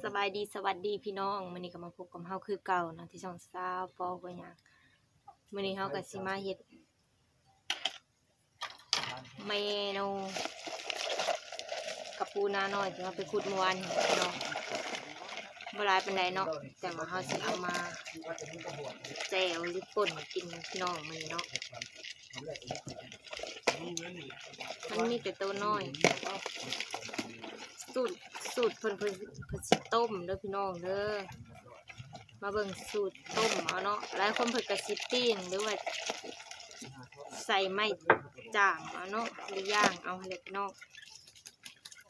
สบายดีสวัสดีพี่น้องมื้อนี้ก็มาพบกับเฮาคือเก่าเนาะที่ช่องซาวฟอกว่าหยังมื้อนี้เฮาก็สิมาเฮ็ดเมนูกับปูนาหน่อยที่เราไปขุดเมื่อวานนี้พี่น้อง บ่หลายปานใดเนาะแต่ว่าเฮาสิเอามาแจวหรือป่นกินพี่น้องมือนี้เนาะมันมีแต่ตัวน้อยสูตรสูตรเพิ่นเพิ่นเพิ่นสิต้มเด้อพี่น้องเด้อมาเบิ่งสูตรต้มเอาเนาะหลายคนเพิ่นก็สิปิ้งหรือว่าใส่ไม้จ่างเอาเนาะหรือย่างเอาหั่นแหละพี่น้อง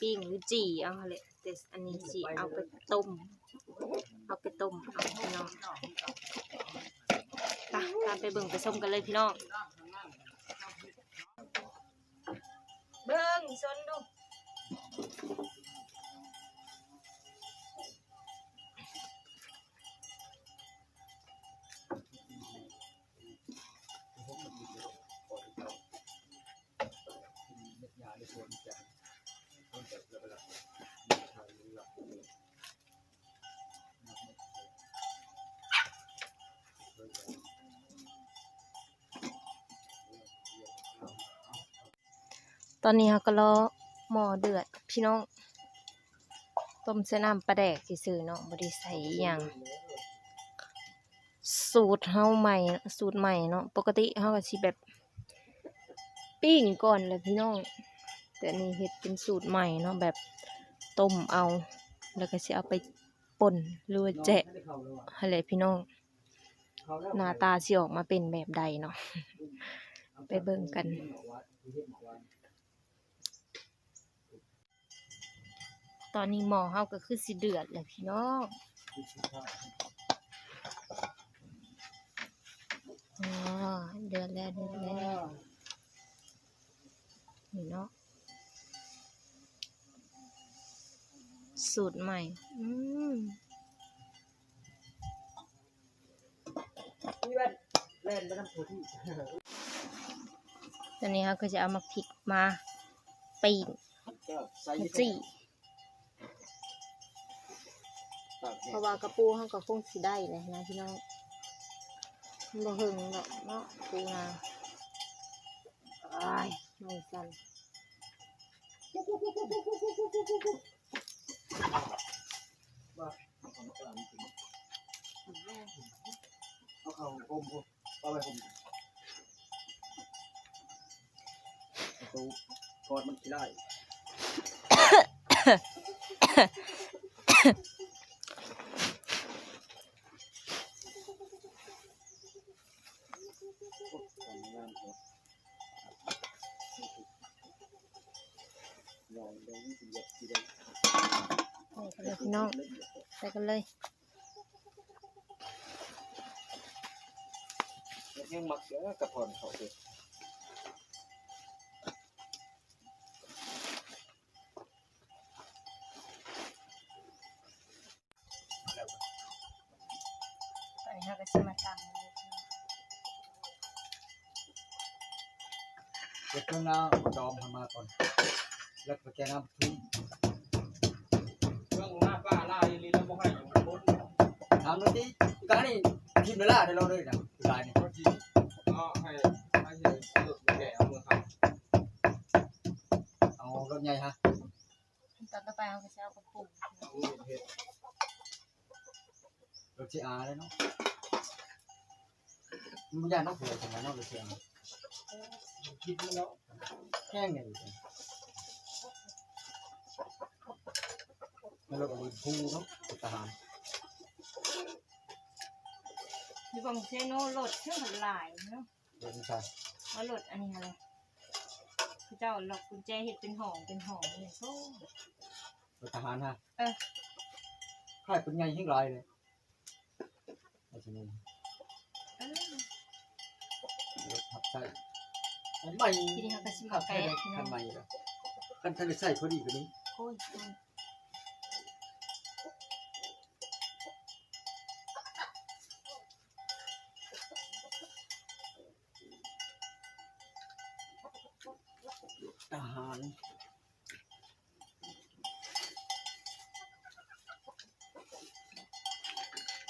ปิ้งหรือจี่เอาหั่นแหล แต่อันนี้สิเอาไปต้ม เอาไปต้มเอาพี่น้องไปตามไปเบิ่งไปส้มกันเลยพี่น้อง เบิ่งสนดู ตอนนี้เขาก็รอหม้อเดือดพี่น้อง ต้มเส้นน้ำปลาแดกซื่อเนาะบ่ได้ใส่อย่าง สูตรเฮาใหม่ สูตรใหม่เนาะปกติเฮาก็สิแบบปิ้งก่อนเลยพี่น้อง แต่นนี้เฮ็ดเป็นสูตรใหม่เนาะแบบต้มเอา แล้วก็สิเอาไปป่นหรือว่าแจะให้แหละพี่น้องหน้าตาสิออกมาเป็นแบบใดเนาะไปเบิ่งกัน ตอนนี้หมอเฮาก็คือสิเดือดแหละพี่น้องอ๋อเดือดแล้วเดือดแล้วนี่เนาะสูตรใหม่ อืมนี่แว่นเล่นไปน้ำโพที่ตอนนี้เขาก็จะเอามาพริกมาปิ้งก็ใส่มาจี้ เพราะว่ากระปูเขาก็คงสิได้เลยนะพี่น้องมันบ่หึงดอกเนาะปูนาอ้ายไม่สั่นเอาเข่าก้มเอาไปผมประตูกอดมันขี้ไล่ ลองดูวิธีเย็บทีเดียวใส่กันเลยพี่น้องใส่กันเลยยังหมักเยอะกระพอนเขาเลยตอนนี้เขาก็สิมาตำเลยพี่น้อง เก็บเครื่องน้ำดอมทำมาก่อน แล้วก็แกน้ำทุ่งเรื่องหน้าป้าล่าอีลีแล้วบ่ให้อยู่บนน้ำนู้นที่การนี่ทิมเวลาได้เราเลยนะการนี่ก็จีก็ให้ให้เห็นหลุดแก่เอามือครับเอารถใหญ่ฮะตอนต่อไปเขาก็จะเอากระปุกเอามือเห็ดรถชีอาร์เลยเนาะมันยากน้องเผือกใช่ไหมน้องรถชีอาร์ คิดมาแล้วแห้งไงมันรถกับมือพูเนาะทหารมีบางเชโน่รถเครื่องมันหลายเนาะเดินใช่ว่ารถอันนี้อะไรคือเจ้าล็อกกุญแจเห็ดเป็นหองเป็นหองเนี่ยโซ่รถทหารฮะเออค่ายเป็นไงยิ่งไรเลยไอ้ชนิดเออรถทับใช่ไม่ทีนี้เขาก็ชิมขักับบแกแค่ะพี่น้คัอนงใหม่แล้วคันคันใส่พอดีกว่านี้โอ้ยโอ้ยทหาร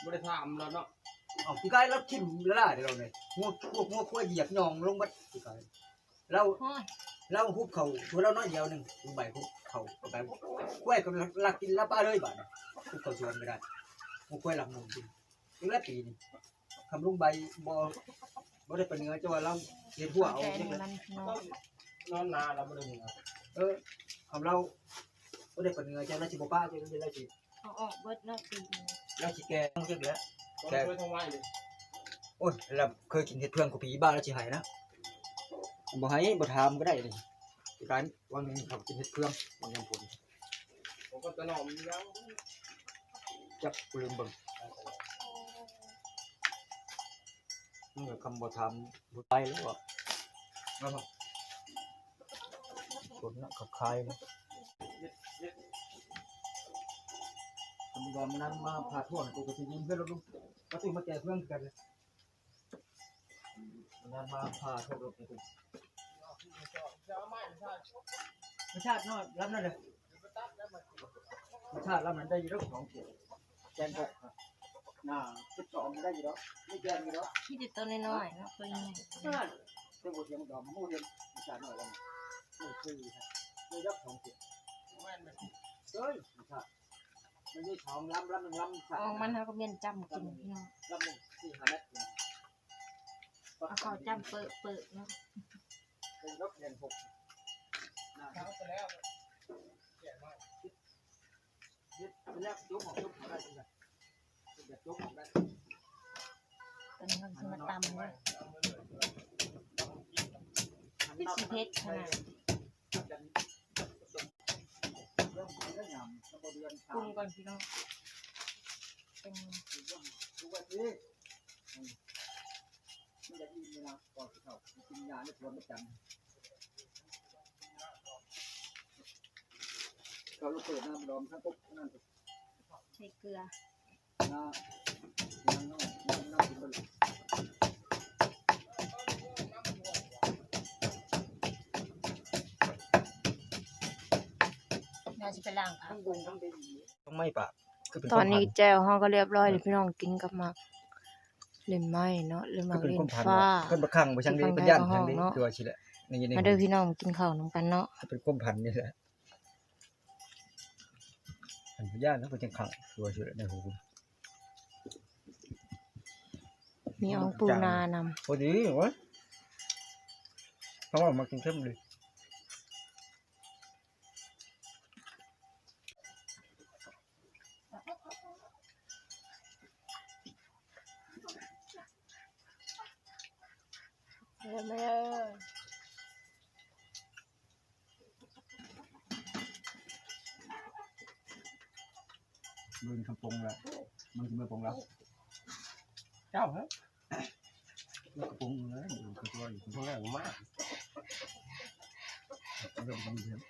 บ่ได้ถามแล้วเนาะเอาพี่กายเราทิ่มละลายเดี๋ยวเราเลยงัวพวกงัวควายเหยียบหยองลงบัดพี่กาย เราโอ้ยเราหุบเขาตัวเราน้อยเดียวหนึงหุบใบหุบเขาเอาไปควายก็ลักกินละป้าเลยบาดนี้หุบเขาชวนไม่ได้งัวควายหลังนมกินอีกแล้วปีนี้คำลุงใบบ่บ่ได้เป็นเนื้อจะว่าเราเห็นหัวเอาแต่เด็กนี่เลยมันพี่น้องนอนนาแล้วบ่ได้เงินเออคำเราบ่ได้เป็นเนื้อจะเราสิบ่ป้าจะเราสิเอาออกเบิดแล้วปีนี้เราสิแกต้องเจ็บแล้วก็เคยทำไว้เลยโอ้ยเราเคยกินเห็ดเพื่อนกับผีบ้าแล้วสิหายนะ บ่ให้บ่ถามก็ได้นี่ที่การวันหนึงเขากินเห็ดเพื่อนมันยังผลผมก็ตะนอมแล้วจับกูลืมเบิ่งนี่ก็คำบ่ถามบ่ไปแล้วอะนั่นน่ะคนน่ะขับคายนะทำยอมนั้นมาพาทั่วกูก็สิยิงเพื่อนเราลูกก็ตื่นมาแก่เพื่อนกันเลยนั้นมาพาทั่วโลกกู ม้ใช่ไม่ชาติน้อยรับนั่นเลยไม่ชาติรับนั้นได้อยี่แล้วของเสียแกนหกอะน่าสิบสองได้อยี่แล้วไม่แกนอยี่แล้วที่ติดตัวน้อยๆเนาะตัวใหญ่ชาติเจ้าบทเรียนดอกมะม่วงเรียนไม่ชาติน้อยแล้วไม่คือครับไม่รับของเสียแม่นไปเฮ้ยไม่ชาติไม่ได้ของล้ำล้ำหนึ่งล้ำสาออกมมันเขาก็เมียนจำกินพี่น้องล้ำหนึ่งสี่ห้าเมตรเอาเขาจำเปิดเปิดเนาะ เป็นรถเรียนหกน่าเช้าไปแล้วแก่มากยึดเป็นแรกยกของยกของได้ที่ไหนเป็นแบบยกของได้ตอนนี้มันคือมาตำเลยที่สิเพชรขนาดปรุงก่อนพี่น้องเป็นดูว่าที่มันจะยินเลยนะก่อนที่เขากินยาในตัวประจำ เขาลูกเปิดน้ำดอมทั้งปุ๊บนั่นใส่เกลือน้าน้ำน้ำน้ำน้ำกินไปเลยน่าจะไปล้างผักทั้งบุงทั้งเป็นต้องไม่ปะตอนนี้แจวเฮาก็เรียบร้อยเดี๋ยวพี่น้องกินกับหมักเล่นไม้เนาะเล่นหมักเป็นเล่คนนพันฟ้าคนประคังไปช่างนี้เป็นย่านทางนี้ตัวชิแหละนี่นี่มาเด้อพี่น้องกินข้าวนํกันเนาะเป็นก้มพันนี่แหละ พันย่านนะเป็นจังขังตัวชิแหละในหูมีอองปูนานำพอดีวะเขาบอกมากินเข้มเลยเออแม่ มือคำปงละมันคือมือปงล้วเจ้าฮะมือปงเลยคือตัวอยู่ทำงานมากเริ่มต้องเรียน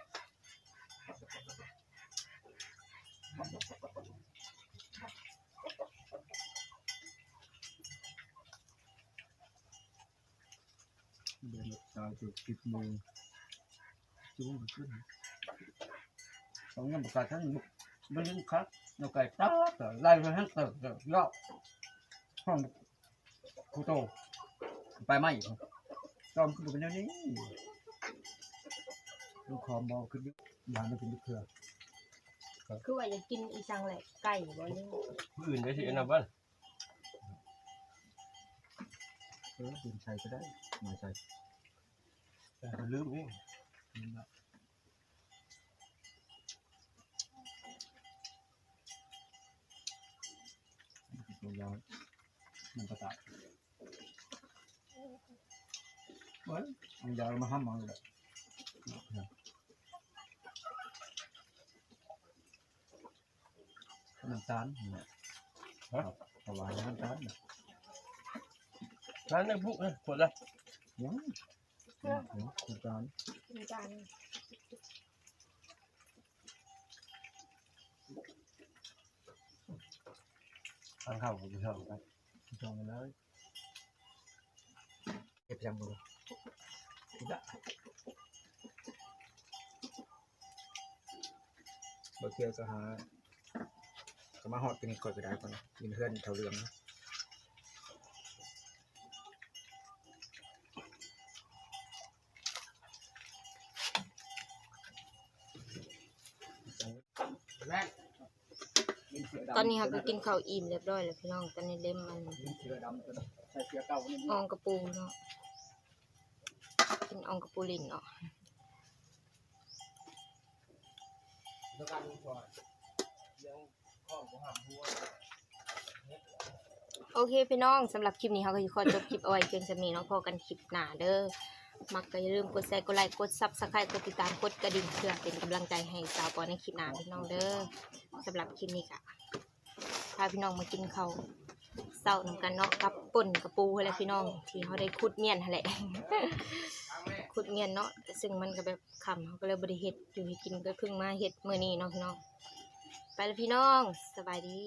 เดินตาจุดปิดมือจุ้งขึ้นสองเงินประกาศทั้งหมดไม่ได้ครับ เราไก่ตักแต่ไล่ไปทั้งเติร์ดยอดห้องครูโตไปไหมอีกจอมขึ้นไปแนวนี้ลูกคอมบอลขึ้นยุยางไม่ขึ้นยุเครือคือว่าอยากกินอีสังแหละไก่บ่นี่ผู้อื่นได้สิอันนั้นบ้านเออดินใช้ก็ได้มาใช้แต่ลืมเอง นี่ละตัวยาวมันกระตายเฮ้ยอันยาวมาห้ามมาเลยน้ำตาลเนี่ยครับถวายน้ำตาลเนี่ยร้านได้พุกนะคนละยังน้ำตาลมีจานทางเข้าผมชอบกันจองไปแล้วเก็บยังบ่ได้บ่เกี่ยวกับหาก็มาฮอดกันนี่ค่อยก็ได้ก่อนกินเพื่อนแถวเรืองนะ อนนี้เราก็กินข้าวอิ่มเรียบร้อยแล้วพี่น้องตอนนี้เล่มมันอองกระปูเนาะกินอองกระปูลินเนาะโอเคพี่น้องสำหรับคลิปนี้เราก็จะขอจบคลิปเอาไว้เพียงเท่านี้เนาะพอกันคลิปหน้าเด้อมักก็อย่าลืมกดแชร์กดไลค์กดซับสไครต์กดติดตามกดกระดิ่งเพื่อเป็นกำลังใจให้สาวปอในคลิปหน้าพี่น้องเด้อสำหรับคลิปนี้ค่ะ พาพี่น้องมากินข้าวเศร้านำกันเนาะกับป่นกระปูอะไรพี่น้องที่เขาได้ขุดเมียนแหละขุดเมียนเนาะซึ่งมันก็แบบขำเขาก็เลยบริเฮ็ดอยู่ให้กินก็เพิ่งมาเห็ดเมื่อนี้เนาะพี่น้อง ไปแล้วพี่น้องสบายดี